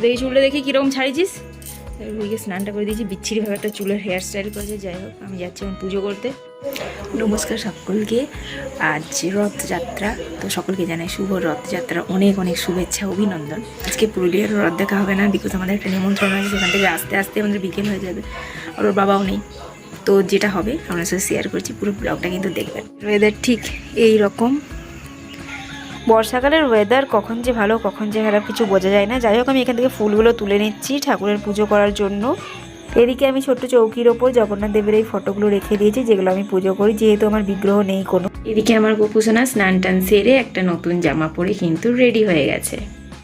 দেখি চুলটা দেখি কীরকম ছাড়িয়েছিস? রুইকে স্নানটা করে দিয়েছি বিচ্ছিরিভাবে একটা চুলের হেয়ার স্টাইল করেছে, যাই হোক, আমি যাচ্ছি এখন পুজো করতে। নমস্কার সকলকে, আজ রথযাত্রা, তো সকলকে জানাই শুভ রথযাত্রা অনেক অনেক শুভেচ্ছা, অভিনন্দন। আজকে পুরুলিয়ার রথ দেখা হবে না বিকজ আমাদের একটা নিমন্ত্রণ আছে, সেখান থেকে আস্তে আস্তে আমাদের বিকেল হয়ে যাবে, আর ওর বাবাও নেই। তো যেটা হবে, আমরা সাথে শেয়ার করছি, পুরো ব্লগটা কিন্তু দেখবেন। ওয়েদার ঠিক এই রকম বর্ষাকালের ওয়েদার কখন যে ভালো, কখন যে খারাপ কিছু বোঝা যায় না। যাই হোক, আমি এখান থেকে ফুলগুলো তুলে নিচ্ছি ঠাকুরের পুজো করার জন্য। এদিকে আমি ছোট্ট চৌকির ওপর জগন্নাথ দেবের এই ফটোগুলো রেখে দিয়েছি, যেগুলো আমি পুজো করি, যেহেতু আমার বিগ্রহ নেই কোনো। এদিকে আমার গোপুসোনা স্নান টান সেরে একটা নতুন জামা পরে কিন্তু রেডি হয়ে গেছে।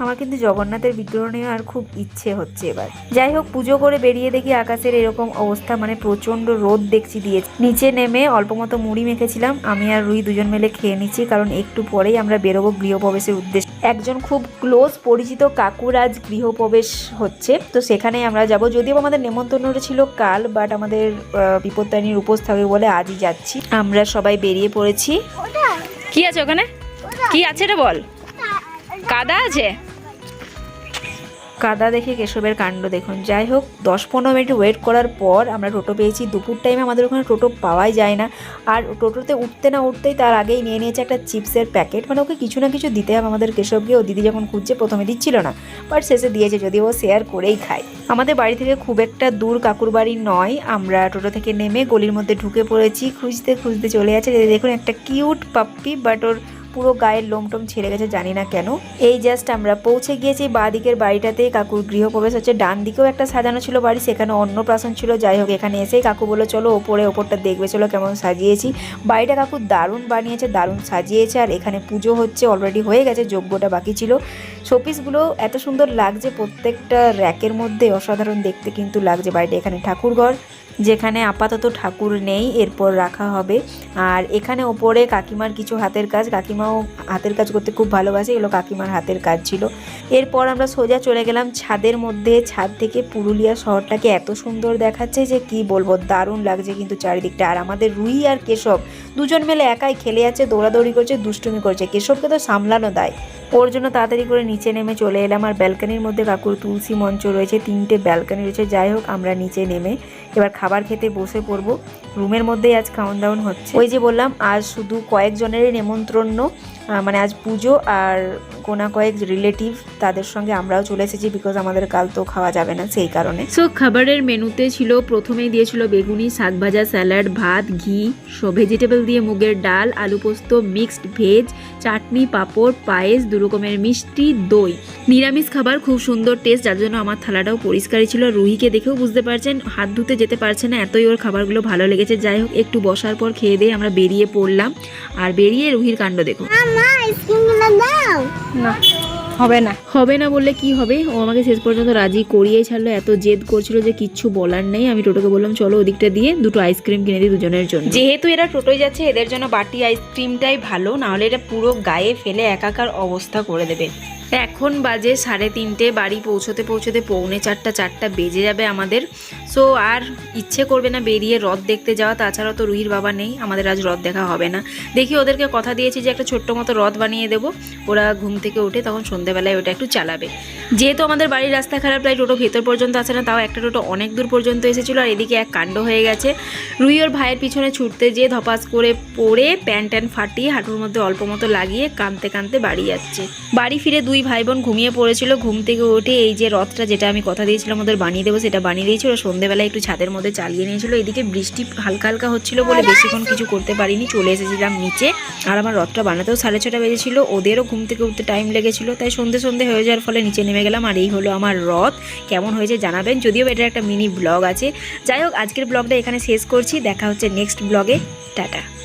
আমার কিন্তু জগন্নাথের বিগ্রহ নিয়ে আর খুব ইচ্ছে হচ্ছে এবার। যাই হোক, পুজো করে বেরিয়ে দেখি আকাশের এরকম অবস্থা মানে প্রচণ্ড রোদ দেখছি দিয়েছে নিচে নেমে অল্প মতো মুড়ি মেখেছিলাম, আমি আর রুই দুজন মিলে খেয়ে নিচ্ছি, কারণ একটু পরেই আমরা বেরোবো গৃহপ্রবেশের উদ্দেশ্যে। একজন খুব ক্লোজ পরিচিত কাকুর আজ গৃহপ্রবেশ হচ্ছে, তো সেখানে আমরা যাব। যদিও আমাদের নেমন্তন্নটা ছিল কাল বাট আমাদের বিপত্তারিণীর উপোস থাকবে বলে আজই যাচ্ছি। আমরা সবাই বেরিয়ে পড়েছি। কি আছে ওখানে? কি আছে এটা বল? কাদা আছে? কাদা দেখে কেশবের কাণ্ড দেখুন। যাই হোক, দশ পনেরো মিনিট ওয়েট করার পর আমরা টোটো পেয়েছি। দুপুর টাইমে আমাদের ওখানে টোটো পাওয়াই যায় না। আর টোটোতে উঠতে না উঠতেই তার আগেই নিয়ে নিয়েছে একটা চিপসের প্যাকেট মানে ওকে কিছু না কিছু দিতে হবে আমাদের কেশবকে। ও দিদি যখন খুঁজছে, প্রথমে দিচ্ছিল না। বাট শেষে দিয়েছে যদি ও শেয়ার করেই খায়। আমাদের বাড়ি থেকে খুব একটা দূর কাকুর বাড়ি নয়। আমরা টোটো থেকে নেমে গলির মধ্যে ঢুকে পড়েছি। খুঁজতে খুঁজতে চলে যাচ্ছে। দেখুন একটা কিউট পাপ্পি বাট ওর পুরো গায়ের লোমটোম ছেড়ে গেছে, জানি না কেন। এই জাস্ট আমরা পৌঁছে গিয়েছি বাঁ দিকের বাড়িটাতে। কাকুর গৃহপ্রবেশ হচ্ছে ডান দিকেও একটা সাজানো ছিল বাড়ি, সেখানে অন্নপ্রাশন ছিল। যাই হোক, এখানে এসেই কাকু বলল, চলো ওপরে, ওপরটা দেখবে, চলো কেমন সাজিয়েছি। বাড়িটা কাকু দারুণ বানিয়েছে, দারুণ সাজিয়েছে, আর এখানে পুজো হচ্ছে অলরেডি হয়ে গেছে, যজ্ঞটা বাকি ছিল। শোপিসগুলো এত সুন্দর লাগছে, প্রত্যেকটা র্যাকের মধ্যে অসাধারণ দেখতে কিন্তু লাগছে বাড়িটা, এখানে ঠাকুরঘর যেখানে আপাতত ঠাকুর নেই, এরপর রাখা হবে। আর এখানে ওপরে কাকিমার কিছু হাতের কাজ, কাকিমাও হাতের কাজ করতে খুব ভালোবাসে, এগুলো কাকিমার হাতের কাজ ছিল। এরপর আমরা সোজা চলে গেলাম ছাদের মধ্যে। ছাদ থেকে পুরুলিয়া শহরটাকে এত সুন্দর দেখাচ্ছে যে কি বলব, দারুণ লাগছে কিন্তু চারিদিকটা। আর আমাদের রুই আর কেশব দুজন মিলে একাই খেলে যাচ্ছে, দৌড়াদৌড়ি করছে, দুষ্টুমি করছে। কেশবকে তো সামলানো দেয়। ওর জন্য তাড়াতাড়ি করে নিচে নেমে চলে এলাম আর ব্যালকানির মধ্যে কাকুর তুলসী মঞ্চ রয়েছে, তিনটে ব্যালকানি রয়েছে। যাই হোক, আমরা নিচে নেমে এবার খাবার খেতে বসে পড়ব। রুমের মধ্যেই আজ খাওয়ান দাওয়ান হচ্ছে। ওই যে বললাম, আজ শুধু কয়েকজনেরই নেমন্ত্রণ মানে আজ পুজো আর কোনা কয়েক রিলেটিভ তাদের সঙ্গে আমরাও চলে এসেছি বিকজ আমাদের কাল তো খাওয়া যাবে না সেই কারণে। সো খাবারের মেনুতে ছিল, প্রথমেই দিয়েছিল বেগুনি শাক ভাজা স্যালাড, ভাত, ঘি ভেজিটেবল দিয়ে মুগের ডাল, আলু পোস্ত মিক্সড ভেজ চাটনি, পাঁপড়, পায়েস রকমের মিষ্টি দই। নিরামিষ খাবার খুব সুন্দর টেস্ট যার জন্য আমার থালাটাও পরিষ্কারই ছিল। রুহিকে দেখেও বুঝতে পারছেন হাত ধুতে যেতে পারছে না এতই ওর খাবারগুলো ভালো লেগেছে। যাই হোক একটু বসার পর খেয়ে দিয়ে আমরা বেরিয়ে পড়লাম। আর বেরিয়ে রুহির কাণ্ড দেখো। মা আইসক্রিমগুলো দাও। না। হবে না। হবে না বললে কি হবে? ও আমাকে শেষ পর্যন্ত রাজি করিয়ে ছাড়লো এত জেদ করছিল যে কিচ্ছু বলার নেই। আমি টোটোকে বললাম চলো ওদিকটা দিয়ে দুটো আইসক্রিম কিনে দিই দুজনের জন্য। যেহেতু এরা টোটোয় যাচ্ছে এদের জন্য বাটি আইসক্রিমটাই ভালো নাহলে এটা পুরো গায়ে ফেলে একাকার অবস্থা করে দেবে। এখন বাজে সাড়ে তিনটে, বাড়ি পৌঁছতে পৌঁছতে পৌনে চারটা চারটা বেজে যাবে আমাদের। সো আর ইচ্ছে করবে না বেরিয়ে রথ দেখতে যাওয়া, তাছাড়া তো রুহির বাবা নেই, আমাদের আজ রথ দেখা হবে না। দেখি ওদেরকে কথা দিয়েছি যে একটা ছোট্ট মতো রথ বানিয়ে দেবো। ওরা ঘুম থেকে উঠে তখন সন্ধ্যেবেলায় ওটা একটু চালাবে। যেহেতু আমাদের বাড়ির রাস্তা খারাপ প্রায় টোটো ভেতর পর্যন্ত আসে না, তাও একটা টোটো অনেক দূর পর্যন্ত এসেছিল, আর এদিকে এক কাণ্ড হয়ে গেছে। রুই ওর ভাইয়ের পিছনে ছুটতে যেয়ে ধপাস করে পড়ে, প্যান্ট ট্যান্ট ফাটিয়ে হাঁটুর মধ্যে অল্প মতো লাগিয়ে কাঁদতে কাঁদতে বাড়ি যাচ্ছে। বাড়ি ফিরে দুই ভাই বোন ঘুমিয়ে পড়েছিল। ঘুম থেকে উঠে এই যে রথটা যেটা আমি কথা দিয়েছিলাম ওদের বানিয়ে দেবো, সেটা বানিয়ে দিয়েছিল। সন্ধ্যেবেলায় একটু ছাদের মধ্যে চালিয়ে নিয়েছিল। এদিকে বৃষ্টি হালকা হালকা হচ্ছিল বলে বেশিক্ষণ কিছু করতে পারিনি, চলে এসেছিলাম নিচে। আর আমার রথটা বানাতেও সাড়ে ছটা বেজেছিল। ওদেরও ঘুম থেকে উঠতে টাইম লেগেছিল, তাই সন্ধে সন্ধে হয়ে যাওয়ার ফলে নিচে নেমে গেলাম। আর এই হলো আমার রথ। কেমন হয়েছে জানাবেন। যদিও এটার একটা মিনি ব্লগ আছে। যাই হোক, আজকের ব্লগটা এখানে শেষ করছি। দেখা হচ্ছে নেক্সট ব্লগে টাটা।